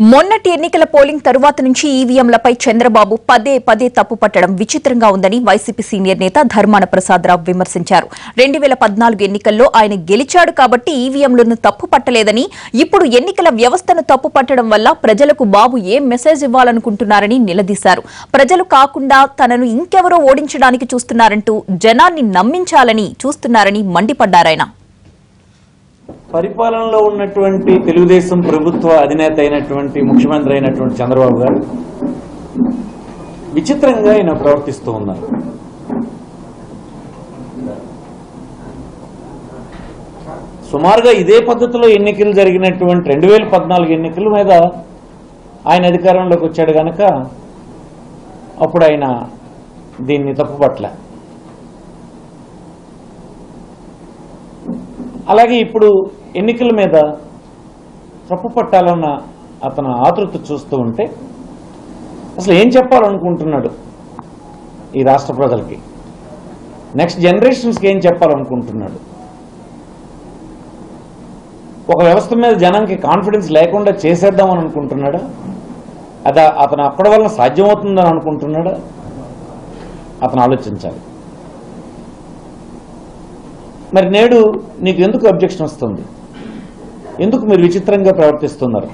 మొన్నటి ఎన్నికల పోలింగ్ తరువాత నుంచి ఈవీఎంలపై చంద్రబాబు పదే పదే తప్పు పట్టడం విచిత్రంగా ఉందని వైసీపీ సీనియర్ నేత ధర్మాన ప్రసాదరావు విమర్శించారు. రెండు వేల పద్నాలుగు ఎన్నికల్లో ఆయన గెలిచాడు కాబట్టి ఈవీఎంలను తప్పు పట్టలేదని ఇప్పుడు ఎన్నికల వ్యవస్థను తప్పు పట్టడం వల్ల ప్రజలకు బాబు ఏం మెసేజ్ ఇవ్వాలనుకుంటున్నారని నిలదీశారు. ప్రజలు కాకుండా తనను ఇంకెవరో ఓడించడానికి చూస్తున్నారంటూ జనాన్ని నమ్మించాలని చూస్తున్నారని మండిపడ్డారాయన. పరిపాలనలో ఉన్నటువంటి తెలుగుదేశం ప్రభుత్వ అధినేత అయినటువంటి ముఖ్యమంత్రి అయినటువంటి చంద్రబాబు గారు విచిత్రంగా ఆయన ప్రవర్తిస్తూ ఉన్నారు. సుమారుగా ఇదే పద్ధతిలో ఎన్నికలు జరిగినటువంటి రెండు వేల పద్నాలుగు ఎన్నికల మీద ఆయన అధికారంలోకి వచ్చాడు కనుక అప్పుడు ఆయన దీన్ని తప్పుపట్టలే. అలాగే ఇప్పుడు ఎన్నికల మీద తప్పు పట్టాలన్న అతను ఆతృత చూస్తూ ఉంటే అసలు ఏం చెప్పాలనుకుంటున్నాడు ఈ రాష్ట్ర ప్రజలకి? నెక్స్ట్ జనరేషన్స్కి ఏం చెప్పాలనుకుంటున్నాడు? ఒక వ్యవస్థ మీద జనానికి కాన్ఫిడెన్స్ లేకుండా చేసేద్దామని అనుకుంటున్నాడా? అది అతను అప్పటి వల్ల సాధ్యమవుతుందని అనుకుంటున్నాడా? అతను ఆలోచించాలి. మరి నేడు నీకు ఎందుకు అబ్జెక్షన్ వస్తుంది? ఎందుకు మీరు విచిత్రంగా ప్రవర్తిస్తున్నారు?